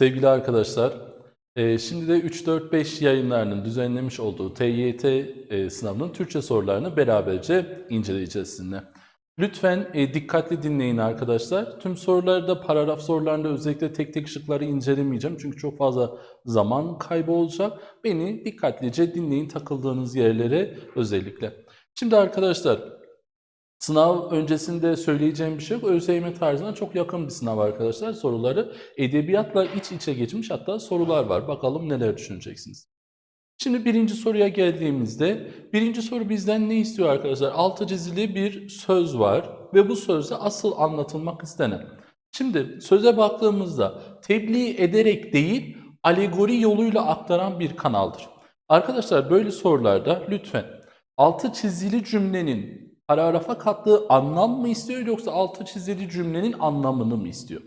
Sevgili arkadaşlar, e, şimdi de 3-4-5 yayınlarının düzenlemiş olduğu TYT e, sınavının Türkçe sorularını beraberce inceleyeceğiz sizinle. Lütfen e, dikkatli dinleyin arkadaşlar. Tüm sorularda, paragraf sorularında özellikle tek tek şıkları incelemeyeceğim. Çünkü çok fazla zaman kaybı olacak. Beni dikkatlice dinleyin takıldığınız yerlere özellikle. Şimdi arkadaşlar, Sınav öncesinde söyleyeceğim bir şey yok. ÖSYM tarzına çok yakın bir sınav arkadaşlar. Soruları edebiyatla iç içe geçmiş hatta sorular var. Bakalım neler düşüneceksiniz. Şimdi birinci soruya geldiğimizde birinci soru bizden ne istiyor arkadaşlar? Altı çizili bir söz var ve bu sözde asıl anlatılmak istenen. Şimdi söze baktığımızda tebliğ ederek değil alegori yoluyla aktaran bir kanaldır. Arkadaşlar böyle sorularda lütfen altı çizili cümlenin paragrafa kattığı anlam mı istiyor yoksa altı çizili cümlenin anlamını mı istiyor?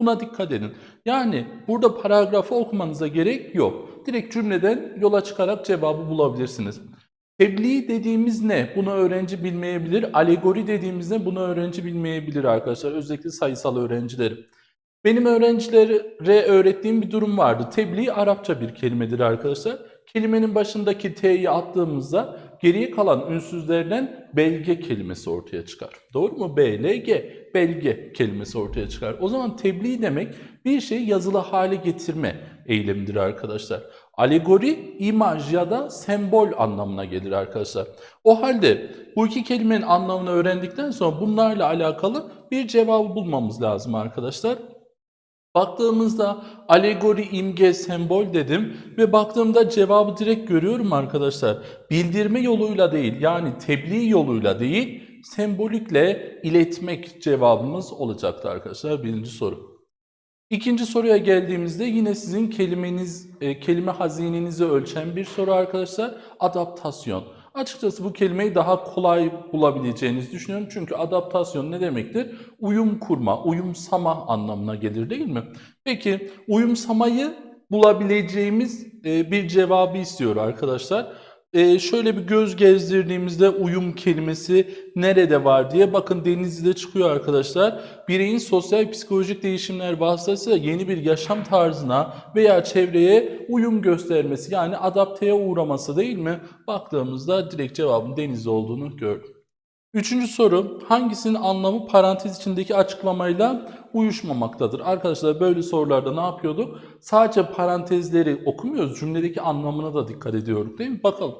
Buna dikkat edin. Yani burada paragrafı okumanıza gerek yok. Direkt cümleden yola çıkarak cevabı bulabilirsiniz. Tebliğ dediğimiz ne? Bunu öğrenci bilmeyebilir. Alegori dediğimiz ne? Bunu öğrenci bilmeyebilir arkadaşlar. Özellikle sayısal öğrencilerim. Benim öğrencilere öğrettiğim bir durum vardı. Tebliğ Arapça bir kelimedir arkadaşlar. Kelimenin başındaki T'yi attığımızda geriye kalan ünsüzlerden belge kelimesi ortaya çıkar. Doğru mu? BLG, belge kelimesi ortaya çıkar. O zaman tebliğ demek bir şeyi yazılı hale getirme eylemidir arkadaşlar. Alegori, imaj ya da sembol anlamına gelir arkadaşlar. O halde bu iki kelimenin anlamını öğrendikten sonra bunlarla alakalı bir cevabı bulmamız lazım arkadaşlar. Baktığımızda alegori, imge, sembol dedim ve baktığımda cevabı direkt görüyorum arkadaşlar. Bildirme yoluyla değil yani tebliğ yoluyla değil sembolikle iletmek cevabımız olacaktı arkadaşlar birinci soru. İkinci soruya geldiğimizde yine sizin kelimeniz, e, kelime hazinenizi ölçen bir soru arkadaşlar. Adaptasyon. Açıkçası bu kelimeyi daha kolay bulabileceğinizi düşünüyorum. Çünkü adaptasyon ne demektir? Uyum kurma, uyumsama anlamına gelir değil mi? Peki uyumsamayı bulabileceğimiz e, bir cevabı istiyor arkadaşlar. E, şöyle bir göz gezdirdiğimizde uyum kelimesi nerede var diye bakın Denizli'de çıkıyor arkadaşlar. Bireyin sosyal psikolojik değişimler vasıtasıyla yeni bir yaşam tarzına veya çevreye uyum göstermesi yani adapteye uğraması değil mi? Baktığımızda direkt cevabın Denizli olduğunu gördüm. Üçüncü soru hangisinin anlamı parantez içindeki açıklamayla uyuşmamaktadır? Arkadaşlar böyle sorularda ne yapıyorduk? Sadece parantezleri okumuyoruz. Cümledeki anlamına da dikkat ediyoruz değil mi? Bakalım.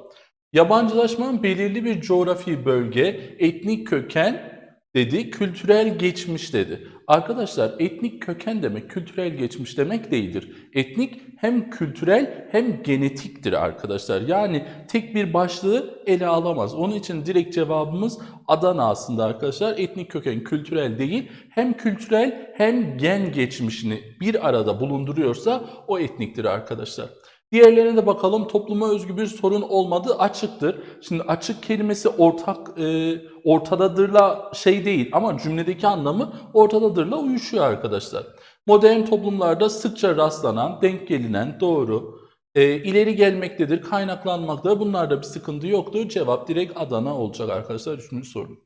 Yabancılaşmanın belirli bir coğrafi bölge, etnik köken dedi, kültürel geçmiş dedi. Arkadaşlar etnik köken demek kültürel geçmiş demek değildir. Etnik hem kültürel hem genetiktir arkadaşlar. Yani tek bir başlığı ele alamaz. Onun için direkt cevabımız Adana aslında arkadaşlar. Etnik köken kültürel değil. Hem kültürel hem gen geçmişini bir arada bulunduruyorsa o etniktir arkadaşlar. Diğerlerine de bakalım. Topluma özgü bir sorun olmadığı açıktır. Şimdi açık kelimesi ortak e, ortadadırla şey değil ama cümledeki anlamı ortadadırla uyuşuyor arkadaşlar. Modern toplumlarda sıkça rastlanan, denk gelinen, doğru, e, ileri gelmektedir, kaynaklanmaktadır. Bunlarda bir sıkıntı yoktur. Cevap direkt Adana olacak arkadaşlar. Üçüncü soru.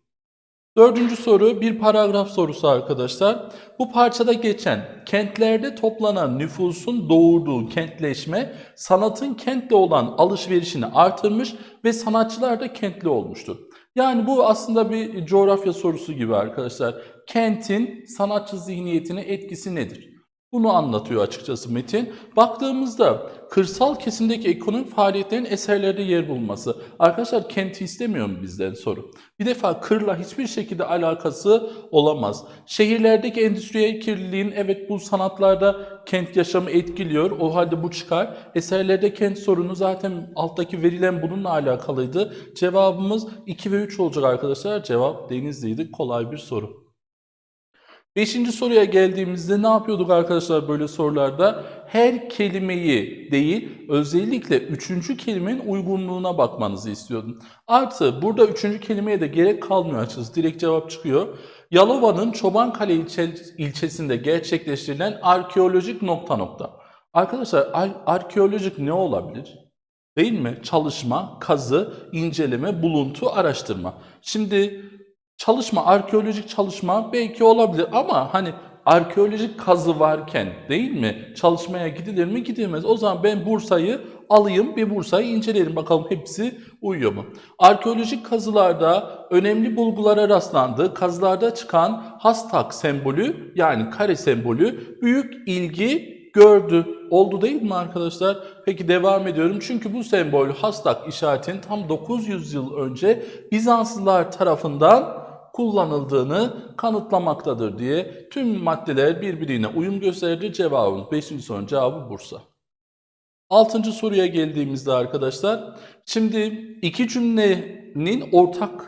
Dördüncü soru bir paragraf sorusu arkadaşlar. Bu parçada geçen kentlerde toplanan nüfusun doğurduğu kentleşme sanatın kentle olan alışverişini artırmış ve sanatçılar da kentli olmuştur. Yani bu aslında bir coğrafya sorusu gibi arkadaşlar. Kentin sanatçı zihniyetine etkisi nedir? Bunu anlatıyor açıkçası metin. Baktığımızda kırsal kesimdeki ekonomik faaliyetlerin eserlerde yer bulması. Arkadaşlar kenti istemiyor mu bizden soru? Bir defa kırla hiçbir şekilde alakası olamaz. Şehirlerdeki endüstriyel kirliliğin evet bu sanatlarda kent yaşamı etkiliyor. O halde bu çıkar. Eserlerde kent sorunu zaten alttaki verilen bununla alakalıydı. Cevabımız 2 ve 3 olacak arkadaşlar. Cevap Denizli'ydi. Kolay bir soru. Beşinci soruya geldiğimizde ne yapıyorduk arkadaşlar böyle sorularda? Her kelimeyi değil, özellikle üçüncü kelimenin uygunluğuna bakmanızı istiyordum. Artı burada üçüncü kelimeye de gerek kalmıyor açıkçası. Direkt cevap çıkıyor. Yalova'nın Çobankale ilçe, ilçesinde gerçekleştirilen arkeolojik nokta nokta. Arkadaşlar ar- arkeolojik ne olabilir? Değil mi? Çalışma, kazı, inceleme, buluntu, araştırma. Şimdi çalışma, arkeolojik çalışma belki olabilir ama hani arkeolojik kazı varken değil mi? Çalışmaya gidilir mi? Gidilmez. O zaman ben Bursa'yı alayım bir Bursa'yı inceleyelim bakalım hepsi uyuyor mu? Arkeolojik kazılarda önemli bulgulara rastlandı. Kazılarda çıkan hastak sembolü yani kare sembolü büyük ilgi gördü. Oldu değil mi arkadaşlar? Peki devam ediyorum. Çünkü bu sembol hastak işaretinin tam 900 yıl önce Bizanslılar tarafından kullanıldığını kanıtlamaktadır diye tüm maddeler birbirine uyum gösterdi. Cevabımız 5. sorunun cevabı Bursa. Altıncı soruya geldiğimizde arkadaşlar, şimdi iki cümlenin ortak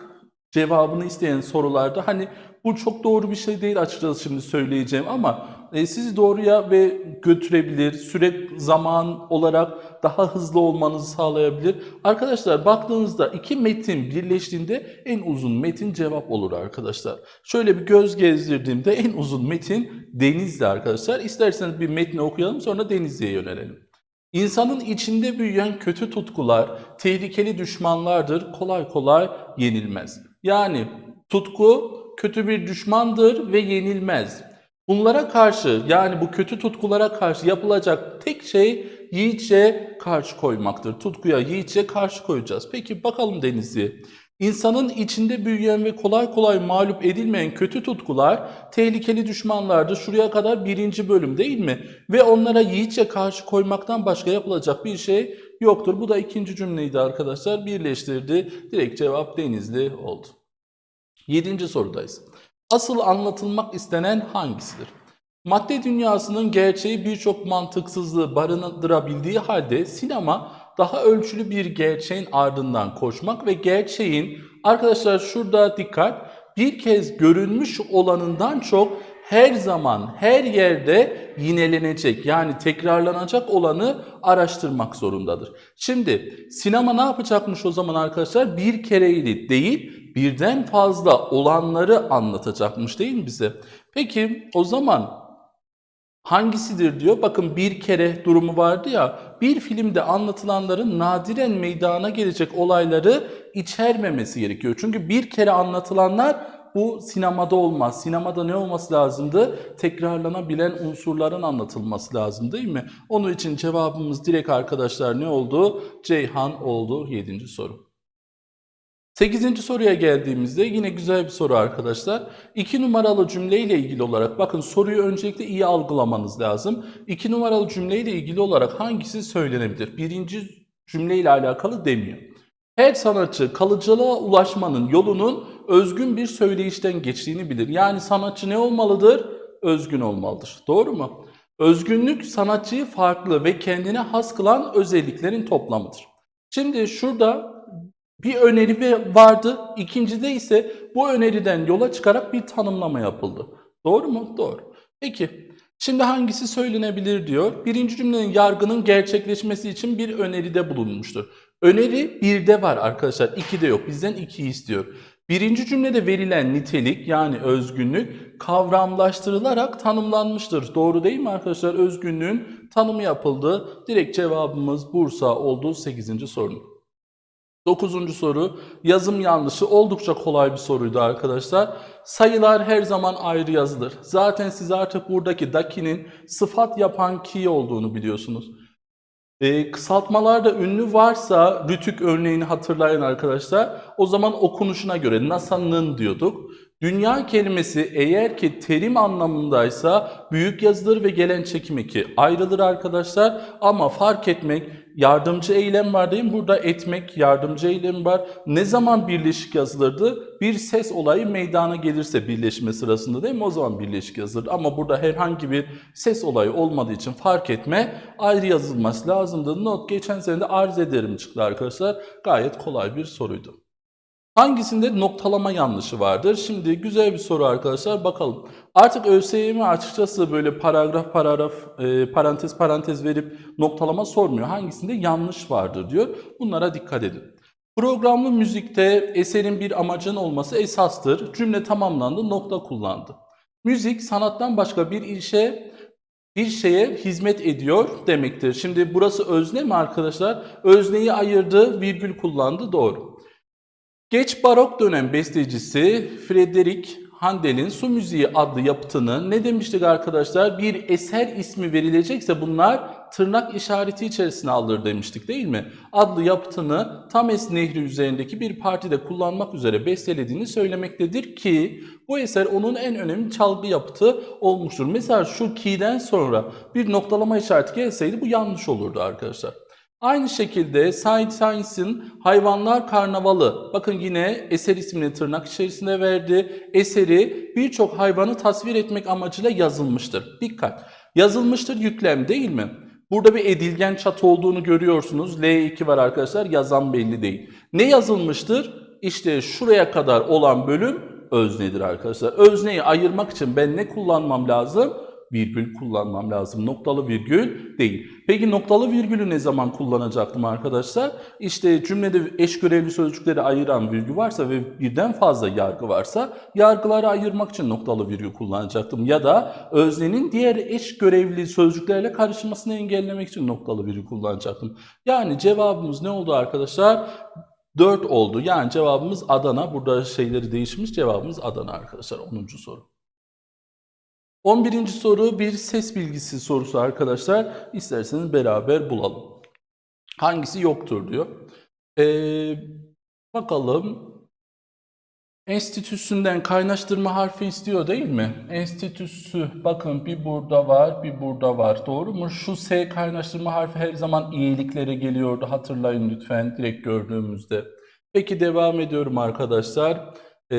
cevabını isteyen sorularda hani bu çok doğru bir şey değil açıkçası şimdi söyleyeceğim ama e, sizi doğruya ve götürebilir, süre zaman olarak daha hızlı olmanızı sağlayabilir. Arkadaşlar baktığınızda iki metin birleştiğinde en uzun metin cevap olur arkadaşlar. Şöyle bir göz gezdirdiğimde en uzun metin Denizli arkadaşlar. İsterseniz bir metni okuyalım sonra Denizli'ye yönelelim. İnsanın içinde büyüyen kötü tutkular tehlikeli düşmanlardır, kolay kolay yenilmez. Yani tutku kötü bir düşmandır ve yenilmez. Bunlara karşı yani bu kötü tutkulara karşı yapılacak tek şey yiğitçe karşı koymaktır. Tutkuya yiğitçe karşı koyacağız. Peki bakalım Denizli. İnsanın içinde büyüyen ve kolay kolay mağlup edilmeyen kötü tutkular tehlikeli düşmanlardır. Şuraya kadar birinci bölüm değil mi? Ve onlara yiğitçe karşı koymaktan başka yapılacak bir şey yoktur. Bu da ikinci cümleydi arkadaşlar. Birleştirdi. Direkt cevap Denizli oldu. Yedinci sorudayız. Asıl anlatılmak istenen hangisidir? Madde dünyasının gerçeği birçok mantıksızlığı barındırabildiği halde sinema daha ölçülü bir gerçeğin ardından koşmak ve gerçeğin arkadaşlar şurada dikkat bir kez görünmüş olanından çok her zaman her yerde yinelenecek yani tekrarlanacak olanı araştırmak zorundadır. Şimdi sinema ne yapacakmış o zaman arkadaşlar? Bir kereyli değil birden fazla olanları anlatacakmış değil mi bize? Peki o zaman hangisidir diyor. Bakın bir kere durumu vardı ya. Bir filmde anlatılanların nadiren meydana gelecek olayları içermemesi gerekiyor. Çünkü bir kere anlatılanlar bu sinemada olmaz. Sinemada ne olması lazımdı? Tekrarlanabilen unsurların anlatılması lazım değil mi? Onun için cevabımız direkt arkadaşlar ne oldu? Ceyhan oldu 7. soru. 8. soruya geldiğimizde yine güzel bir soru arkadaşlar. 2 numaralı cümleyle ilgili olarak bakın soruyu öncelikle iyi algılamanız lazım. 2 numaralı cümleyle ilgili olarak hangisi söylenebilir? Birinci cümleyle alakalı demiyor. Her sanatçı kalıcılığa ulaşmanın yolunun özgün bir söyleyişten geçtiğini bilir. Yani sanatçı ne olmalıdır? Özgün olmalıdır. Doğru mu? Özgünlük sanatçıyı farklı ve kendine has kılan özelliklerin toplamıdır. Şimdi şurada bir öneri vardı. İkincide ise bu öneriden yola çıkarak bir tanımlama yapıldı. Doğru mu? Doğru. Peki. Şimdi hangisi söylenebilir diyor. Birinci cümlenin yargının gerçekleşmesi için bir öneride bulunmuştur. Öneri birde var arkadaşlar. ikide yok. Bizden ikiyi istiyor. Birinci cümlede verilen nitelik yani özgünlük kavramlaştırılarak tanımlanmıştır. Doğru değil mi arkadaşlar? Özgünlüğün tanımı yapıldı. Direkt cevabımız Bursa oldu 8. sorunun. Dokuzuncu soru. Yazım yanlışı oldukça kolay bir soruydu arkadaşlar. Sayılar her zaman ayrı yazılır. Zaten siz artık buradaki dakinin sıfat yapan ki olduğunu biliyorsunuz. E, kısaltmalarda ünlü varsa rütük örneğini hatırlayın arkadaşlar. O zaman okunuşuna göre NASA'nın diyorduk. Dünya kelimesi eğer ki terim anlamındaysa büyük yazılır ve gelen çekim eki ayrılır arkadaşlar. Ama fark etmek yardımcı eylem var değil mi? Burada etmek yardımcı eylem var. Ne zaman birleşik yazılırdı? Bir ses olayı meydana gelirse birleşme sırasında değil mi? O zaman birleşik yazılır. Ama burada herhangi bir ses olayı olmadığı için fark etme ayrı yazılması lazımdı. Not geçen sene de arz ederim çıktı arkadaşlar. Gayet kolay bir soruydu. Hangisinde noktalama yanlışı vardır? Şimdi güzel bir soru arkadaşlar bakalım. Artık ÖSYM açıkçası böyle paragraf paragraf e, parantez parantez verip noktalama sormuyor. Hangisinde yanlış vardır diyor. Bunlara dikkat edin. Programlı müzikte eserin bir amacın olması esastır. Cümle tamamlandı, nokta kullandı. Müzik sanattan başka bir işe bir şeye hizmet ediyor demektir. Şimdi burası özne mi arkadaşlar? Özneyi ayırdı, virgül kullandı doğru. Geç barok dönem bestecisi Frederick Handel'in Su Müziği adlı yapıtını ne demiştik arkadaşlar? Bir eser ismi verilecekse bunlar tırnak işareti içerisine alır demiştik değil mi? Adlı yapıtını Tames Nehri üzerindeki bir partide kullanmak üzere bestelediğini söylemektedir ki bu eser onun en önemli çalgı yapıtı olmuştur. Mesela şu ki'den sonra bir noktalama işareti gelseydi bu yanlış olurdu arkadaşlar. Aynı şekilde Said Science'in Hayvanlar Karnavalı, bakın yine eser ismini tırnak içerisinde verdi. Eseri birçok hayvanı tasvir etmek amacıyla yazılmıştır. Dikkat! Yazılmıştır yüklem değil mi? Burada bir edilgen çatı olduğunu görüyorsunuz. L2 var arkadaşlar, yazan belli değil. Ne yazılmıştır? İşte şuraya kadar olan bölüm öznedir arkadaşlar. Özneyi ayırmak için ben ne kullanmam lazım? Virgül kullanmam lazım. Noktalı virgül değil. Peki noktalı virgülü ne zaman kullanacaktım arkadaşlar? İşte cümlede eş görevli sözcükleri ayıran virgül varsa ve birden fazla yargı varsa yargıları ayırmak için noktalı virgül kullanacaktım. Ya da öznenin diğer eş görevli sözcüklerle karışmasını engellemek için noktalı virgül kullanacaktım. Yani cevabımız ne oldu arkadaşlar? 4 oldu. Yani cevabımız Adana. Burada şeyleri değişmiş. Cevabımız Adana arkadaşlar. 10. soru. 11. soru bir ses bilgisi sorusu arkadaşlar. İsterseniz beraber bulalım. Hangisi yoktur diyor. Ee, bakalım. Enstitüsünden kaynaştırma harfi istiyor değil mi? Enstitüsü bakın bir burada var bir burada var doğru mu? Şu S kaynaştırma harfi her zaman iyiliklere geliyordu hatırlayın lütfen direkt gördüğümüzde. Peki devam ediyorum arkadaşlar. Ee,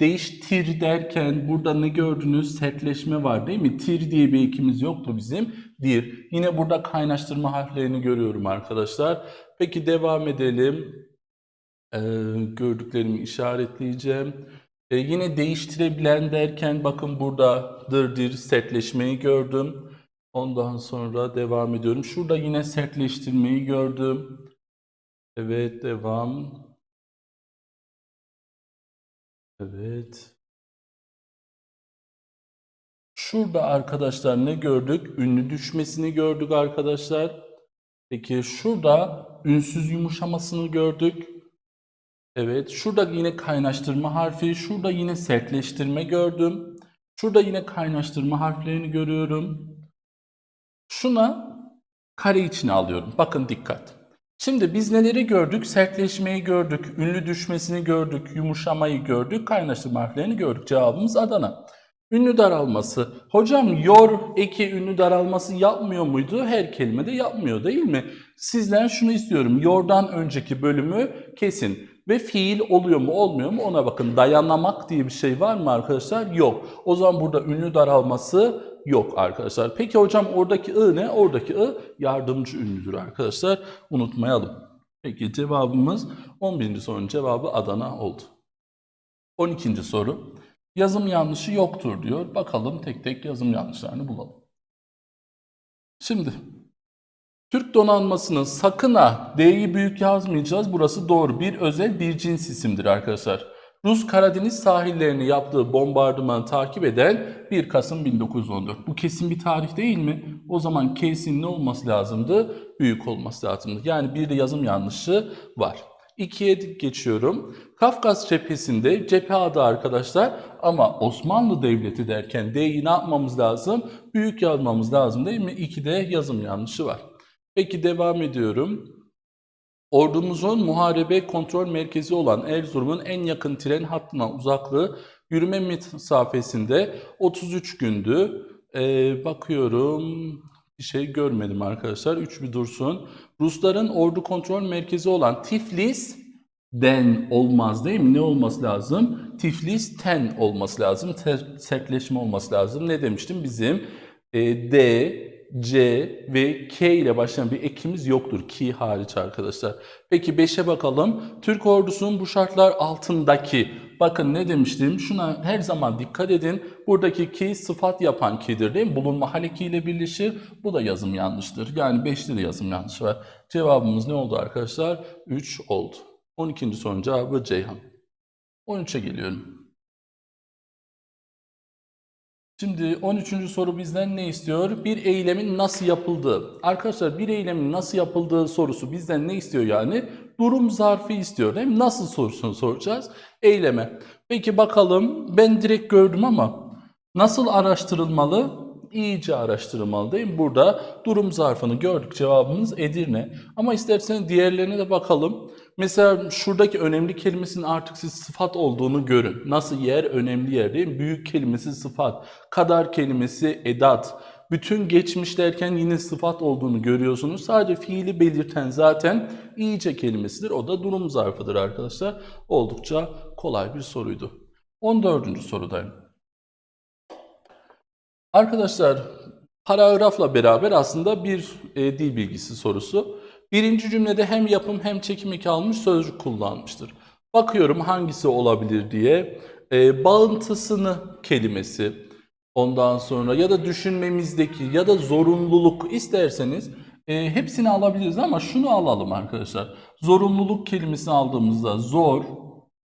değiştir derken burada ne gördünüz? Sertleşme var değil mi? Tir diye bir ekimiz yoktu bizim. Dir. Yine burada kaynaştırma harflerini görüyorum arkadaşlar. Peki devam edelim. Ee, gördüklerimi işaretleyeceğim. Ee, yine değiştirebilen derken bakın burada dır dir sertleşmeyi gördüm. Ondan sonra devam ediyorum. Şurada yine sertleştirmeyi gördüm. Evet devam. Evet. Şurada arkadaşlar ne gördük? Ünlü düşmesini gördük arkadaşlar. Peki şurada ünsüz yumuşamasını gördük. Evet. Şurada yine kaynaştırma harfi. Şurada yine sertleştirme gördüm. Şurada yine kaynaştırma harflerini görüyorum. Şuna kare içine alıyorum. Bakın dikkat. Şimdi biz neleri gördük? Sertleşmeyi gördük, ünlü düşmesini gördük, yumuşamayı gördük, kaynaştırma harflerini gördük. Cevabımız Adana. Ünlü daralması. Hocam yor eki ünlü daralması yapmıyor muydu? Her kelimede yapmıyor değil mi? Sizden şunu istiyorum. Yordan önceki bölümü kesin. Ve fiil oluyor mu olmuyor mu ona bakın. Dayanamak diye bir şey var mı arkadaşlar? Yok. O zaman burada ünlü daralması yok arkadaşlar. Peki hocam oradaki ı ne? Oradaki ı yardımcı ünlüdür arkadaşlar. Unutmayalım. Peki cevabımız 11. sorunun cevabı Adana oldu. 12. soru. Yazım yanlışı yoktur diyor. Bakalım tek tek yazım yanlışlarını bulalım. Şimdi Türk donanmasının sakın ha D'yi büyük yazmayacağız. Burası doğru. Bir özel bir cins isimdir arkadaşlar. Rus Karadeniz sahillerini yaptığı bombardımanı takip eden 1 Kasım 1914. Bu kesin bir tarih değil mi? O zaman kesin ne olması lazımdı? Büyük olması lazımdı. Yani bir de yazım yanlışı var. İkiye geçiyorum. Kafkas cephesinde cephe adı arkadaşlar ama Osmanlı Devleti derken D'yi ne yapmamız lazım? Büyük yazmamız lazım değil mi? İkide yazım yanlışı var. Peki devam ediyorum. Ordumuzun muharebe kontrol merkezi olan Erzurum'un en yakın tren hattına uzaklığı yürüme mesafesinde 33 gündü. Ee, bakıyorum bir şey görmedim arkadaşlar. 3 bir dursun. Rusların ordu kontrol merkezi olan Tiflis den olmaz değil mi? Ne olması lazım? Tiflis ten olması lazım. Ter- sertleşme olması lazım. Ne demiştim? Bizim e, D, C ve K ile başlayan bir ekimiz yoktur. Ki hariç arkadaşlar. Peki 5'e bakalım. Türk ordusunun bu şartlar altındaki bakın ne demiştim? Şuna her zaman dikkat edin. Buradaki ki sıfat yapan ki'dir değil mi? Bulunma hal eki ile birleşir. Bu da yazım yanlıştır. Yani 5'te de yazım yanlış var. Cevabımız ne oldu arkadaşlar? 3 oldu. 12. sorunun cevabı Ceyhan. 13'e geliyorum. Şimdi 13. soru bizden ne istiyor? Bir eylemin nasıl yapıldığı. Arkadaşlar bir eylemin nasıl yapıldığı sorusu bizden ne istiyor yani? Durum zarfı istiyor. Hem nasıl sorusunu soracağız? Eyleme. Peki bakalım ben direkt gördüm ama nasıl araştırılmalı? İyice araştırılmalı değil mi? Burada durum zarfını gördük. Cevabımız Edirne. Ama isterseniz diğerlerine de bakalım. Mesela şuradaki önemli kelimesinin artık siz sıfat olduğunu görün. Nasıl yer? Önemli yer değil mi? Büyük kelimesi sıfat. Kadar kelimesi edat. Bütün geçmiş derken yine sıfat olduğunu görüyorsunuz. Sadece fiili belirten zaten iyice kelimesidir. O da durum zarfıdır arkadaşlar. Oldukça kolay bir soruydu. 14. sorudayım. Arkadaşlar paragrafla beraber aslında bir e, dil bilgisi sorusu. Birinci cümlede hem yapım hem çekim eki almış sözcük kullanmıştır. Bakıyorum hangisi olabilir diye. E, bağıntısını kelimesi ondan sonra ya da düşünmemizdeki ya da zorunluluk isterseniz e, hepsini alabiliriz ama şunu alalım arkadaşlar. Zorunluluk kelimesini aldığımızda zor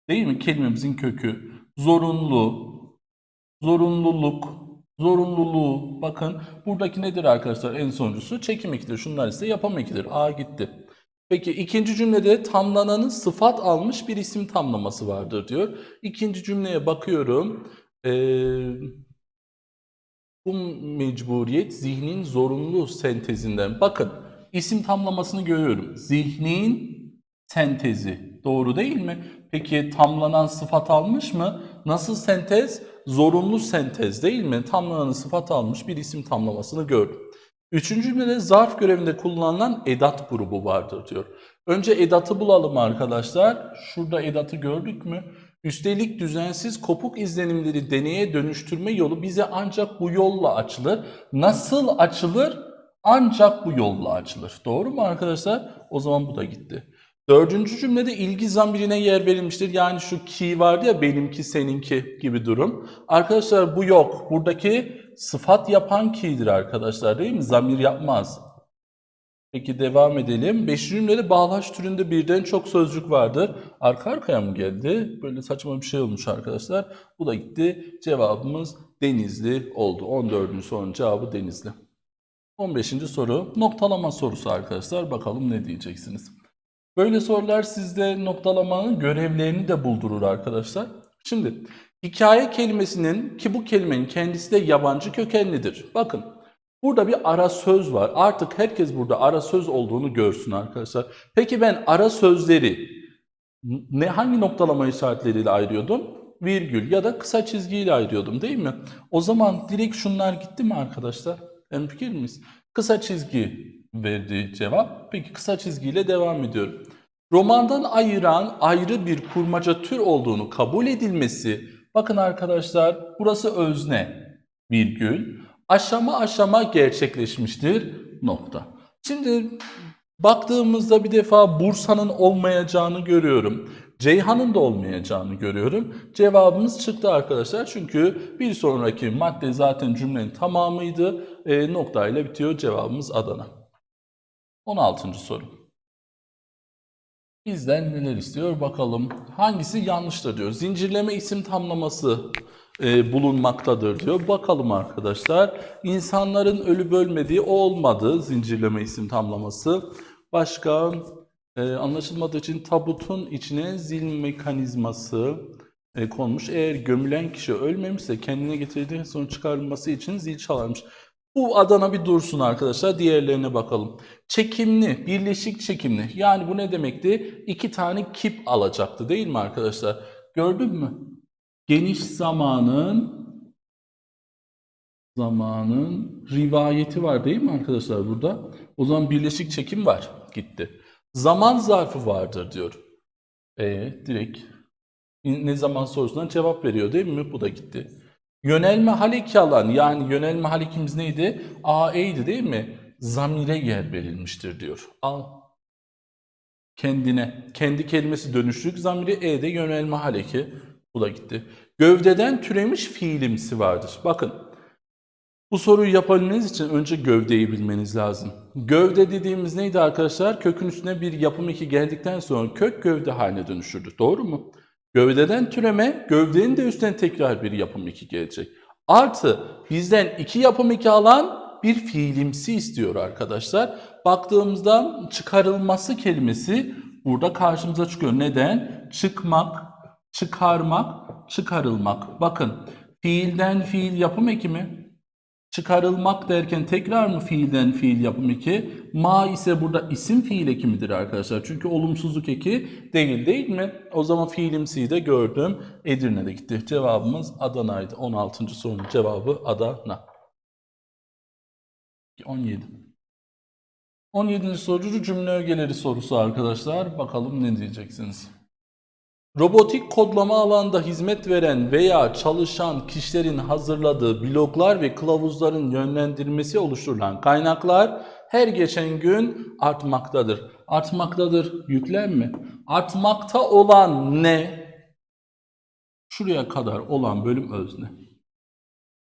değil mi kelimemizin kökü zorunlu, zorunluluk, zorunluluğu bakın buradaki nedir arkadaşlar en sonuncusu çekim ekidir. Şunlar ise yapam ekidir. A gitti. Peki ikinci cümlede tamlananın sıfat almış bir isim tamlaması vardır diyor. İkinci cümleye bakıyorum. Ee, bu mecburiyet zihnin zorunlu sentezinden. Bakın isim tamlamasını görüyorum. Zihnin sentezi. Doğru değil mi? Peki tamlanan sıfat almış mı? Nasıl sentez? Zorunlu sentez değil mi? Tamlanan sıfat almış bir isim tamlamasını gördüm. Üçüncü cümlede zarf görevinde kullanılan edat grubu vardır diyor. Önce edatı bulalım arkadaşlar. Şurada edatı gördük mü? Üstelik düzensiz kopuk izlenimleri deneye dönüştürme yolu bize ancak bu yolla açılır. Nasıl açılır? Ancak bu yolla açılır. Doğru mu arkadaşlar? O zaman bu da gitti. Dördüncü cümlede ilgi zamirine yer verilmiştir. Yani şu ki vardı ya benimki seninki gibi durum. Arkadaşlar bu yok. Buradaki sıfat yapan ki'dir arkadaşlar değil mi? Zamir yapmaz. Peki devam edelim. Beşinci cümlede bağlaç türünde birden çok sözcük vardır. Arka arkaya mı geldi? Böyle saçma bir şey olmuş arkadaşlar. Bu da gitti. Cevabımız Denizli oldu. 14. sorunun cevabı Denizli. 15. soru noktalama sorusu arkadaşlar. Bakalım ne diyeceksiniz. Böyle sorular sizde noktalamanın görevlerini de buldurur arkadaşlar. Şimdi hikaye kelimesinin ki bu kelimenin kendisi de yabancı kökenlidir. Bakın burada bir ara söz var. Artık herkes burada ara söz olduğunu görsün arkadaşlar. Peki ben ara sözleri ne hangi noktalama işaretleriyle ayırıyordum? Virgül ya da kısa çizgiyle ayırıyordum değil mi? O zaman direkt şunlar gitti mi arkadaşlar? En fikir miyiz? Kısa çizgi verdiği cevap. Peki kısa çizgiyle devam ediyorum. Romandan ayıran ayrı bir kurmaca tür olduğunu kabul edilmesi. Bakın arkadaşlar burası özne virgül. Aşama aşama gerçekleşmiştir nokta. Şimdi baktığımızda bir defa Bursa'nın olmayacağını görüyorum. Ceyhan'ın da olmayacağını görüyorum. Cevabımız çıktı arkadaşlar. Çünkü bir sonraki madde zaten cümlenin tamamıydı. E, noktayla bitiyor. Cevabımız Adana. 16. soru. Bizden neler istiyor bakalım. Hangisi yanlıştır diyor. Zincirleme isim tamlaması e, bulunmaktadır diyor. Bakalım arkadaşlar. İnsanların ölüp ölmediği o olmadı zincirleme isim tamlaması. Başka e, anlaşılmadığı için tabutun içine zil mekanizması e, konmuş. Eğer gömülen kişi ölmemişse kendine getirdiği sonra çıkarılması için zil çalarmış. Bu Adana bir dursun arkadaşlar. Diğerlerine bakalım. Çekimli, birleşik çekimli. Yani bu ne demekti? İki tane kip alacaktı değil mi arkadaşlar? Gördün mü? Geniş zamanın zamanın rivayeti var değil mi arkadaşlar burada? O zaman birleşik çekim var. Gitti. Zaman zarfı vardır diyor. E direkt ne zaman sorusuna cevap veriyor değil mi? Bu da gitti. Yönelme haleki alan yani yönelme halekimiz neydi? AE'ydi değil mi? Zamire yer verilmiştir diyor. Al. Kendine. Kendi kelimesi dönüşlük zamiri E'de yönelme haleki. Bu da gitti. Gövdeden türemiş fiilimsi vardır. Bakın. Bu soruyu yapabilmeniz için önce gövdeyi bilmeniz lazım. Gövde dediğimiz neydi arkadaşlar? Kökün üstüne bir yapım eki geldikten sonra kök gövde haline dönüşürdü. Doğru mu? Gövdeden türeme, gövdenin de üstüne tekrar bir yapım eki gelecek. Artı bizden iki yapım eki alan bir fiilimsi istiyor arkadaşlar. Baktığımızda çıkarılması kelimesi burada karşımıza çıkıyor. Neden? Çıkmak, çıkarmak, çıkarılmak. Bakın fiilden fiil yapım eki mi? Çıkarılmak derken tekrar mı fiilden fiil yapım eki? Ma ise burada isim fiil ekimidir arkadaşlar. Çünkü olumsuzluk eki değil değil mi? O zaman fiilimsiyi de gördüm. Edirne'de gitti. Cevabımız Adana'ydı. 16. sorunun cevabı Adana. 17. 17. soru cümle ögeleri sorusu arkadaşlar. Bakalım ne diyeceksiniz? Robotik kodlama alanında hizmet veren veya çalışan kişilerin hazırladığı bloglar ve kılavuzların yönlendirmesi oluşturulan kaynaklar her geçen gün artmaktadır. Artmaktadır yüklem mi? Artmakta olan ne? Şuraya kadar olan bölüm özne.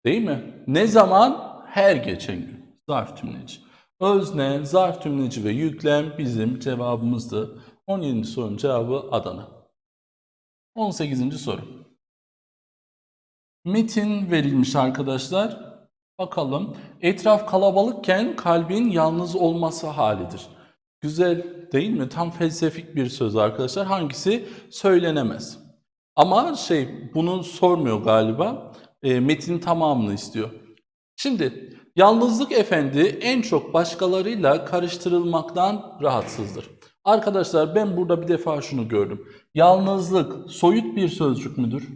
Değil mi? Ne zaman? Her geçen gün. Zarf tümleci. Özne, zarf tümleci ve yüklem bizim cevabımızdı. 17. sorunun cevabı Adana. 18. soru. Metin verilmiş arkadaşlar. Bakalım. Etraf kalabalıkken kalbin yalnız olması halidir. Güzel değil mi? Tam felsefik bir söz arkadaşlar. Hangisi söylenemez. Ama şey bunu sormuyor galiba. E, metin tamamını istiyor. Şimdi yalnızlık efendi en çok başkalarıyla karıştırılmaktan rahatsızdır. Arkadaşlar ben burada bir defa şunu gördüm. Yalnızlık soyut bir sözcük müdür?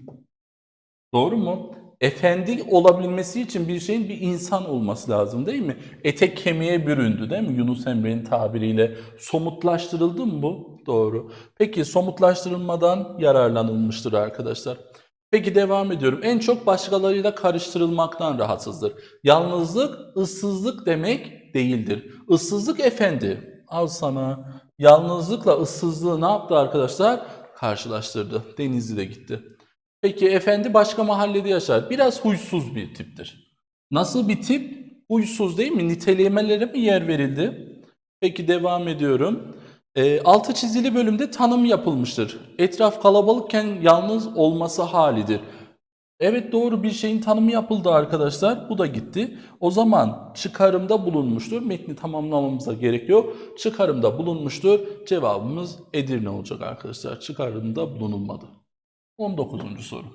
Doğru mu? Efendi olabilmesi için bir şeyin bir insan olması lazım değil mi? Ete kemiğe büründü değil mi? Yunus Emre'nin tabiriyle somutlaştırıldı mı bu? Doğru. Peki somutlaştırılmadan yararlanılmıştır arkadaşlar. Peki devam ediyorum. En çok başkalarıyla karıştırılmaktan rahatsızdır. Yalnızlık, ıssızlık demek değildir. Issızlık efendi. Al sana. Yalnızlıkla ıssızlığı ne yaptı arkadaşlar? Karşılaştırdı. Denizli'de gitti. Peki efendi başka mahallede yaşar. Biraz huysuz bir tiptir. Nasıl bir tip? Huysuz değil mi? Nitelemelere mi yer verildi? Peki devam ediyorum. E, altı çizili bölümde tanım yapılmıştır. Etraf kalabalıkken yalnız olması halidir. Evet doğru bir şeyin tanımı yapıldı arkadaşlar. Bu da gitti. O zaman çıkarımda bulunmuştur. Metni tamamlamamıza gerek yok. Çıkarımda bulunmuştur. Cevabımız Edirne olacak arkadaşlar. Çıkarımda bulunulmadı. 19. soru.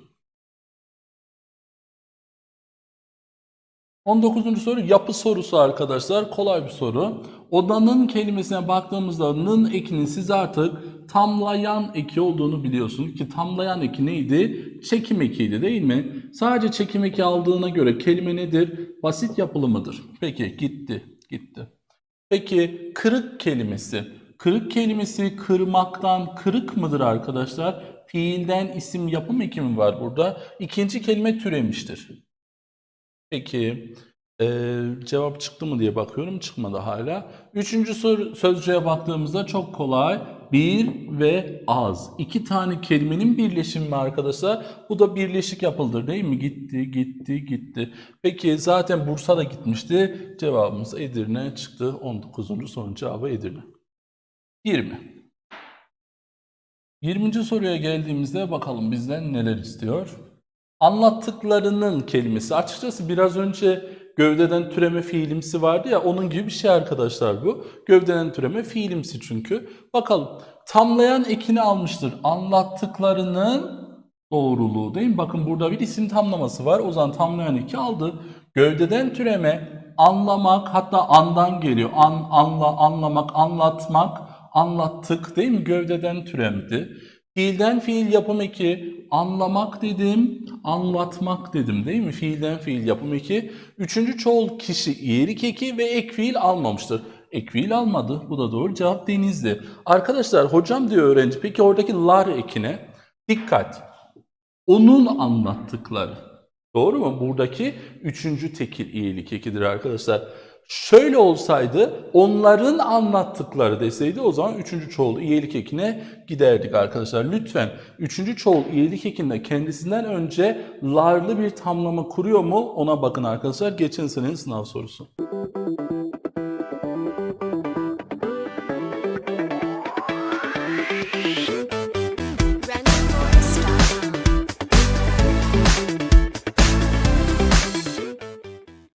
19. soru yapı sorusu arkadaşlar. Kolay bir soru. Odanın kelimesine baktığımızda nın ekinin siz artık tamlayan eki olduğunu biliyorsunuz ki tamlayan eki neydi? Çekim ekiydi değil mi? Sadece çekim eki aldığına göre kelime nedir? Basit yapılı mıdır? Peki gitti, gitti. Peki kırık kelimesi. Kırık kelimesi kırmaktan kırık mıdır arkadaşlar? Fiilden isim yapım eki mi var burada? İkinci kelime türemiştir. Peki ee, cevap çıktı mı diye bakıyorum. Çıkmadı hala. Üçüncü soru, sözcüğe baktığımızda çok kolay. Bir ve az. İki tane kelimenin birleşimi mi arkadaşlar? Bu da birleşik yapıldır değil mi? Gitti, gitti, gitti. Peki zaten Bursa da gitmişti. Cevabımız Edirne çıktı. 19. sorunun cevabı Edirne. 20. 20. soruya geldiğimizde bakalım bizden neler istiyor? Anlattıklarının kelimesi. Açıkçası biraz önce gövdeden türeme fiilimsi vardı ya onun gibi bir şey arkadaşlar bu. Gövdeden türeme fiilimsi çünkü. Bakalım tamlayan ekini almıştır. Anlattıklarının doğruluğu değil mi? Bakın burada bir isim tamlaması var. O zaman tamlayan eki aldı. Gövdeden türeme anlamak hatta andan geliyor. An, anla, anlamak, anlatmak, anlattık değil mi? Gövdeden türemdi. Fiilden fiil yapım eki anlamak dedim, anlatmak dedim değil mi? Fiilden fiil yapım eki. Üçüncü çoğul kişi iyilik eki ve ek fiil almamıştır. Ek fiil almadı. Bu da doğru. Cevap denizdi. Arkadaşlar hocam diyor öğrenci. Peki oradaki lar ekine dikkat. Onun anlattıkları. Doğru mu? Buradaki üçüncü tekil iyilik ekidir arkadaşlar. Şöyle olsaydı onların anlattıkları deseydi o zaman üçüncü çoğul iyilik ekine giderdik arkadaşlar. Lütfen üçüncü çoğul iyilik ekinde kendisinden önce larlı bir tamlama kuruyor mu ona bakın arkadaşlar. Geçen senenin sınav sorusu.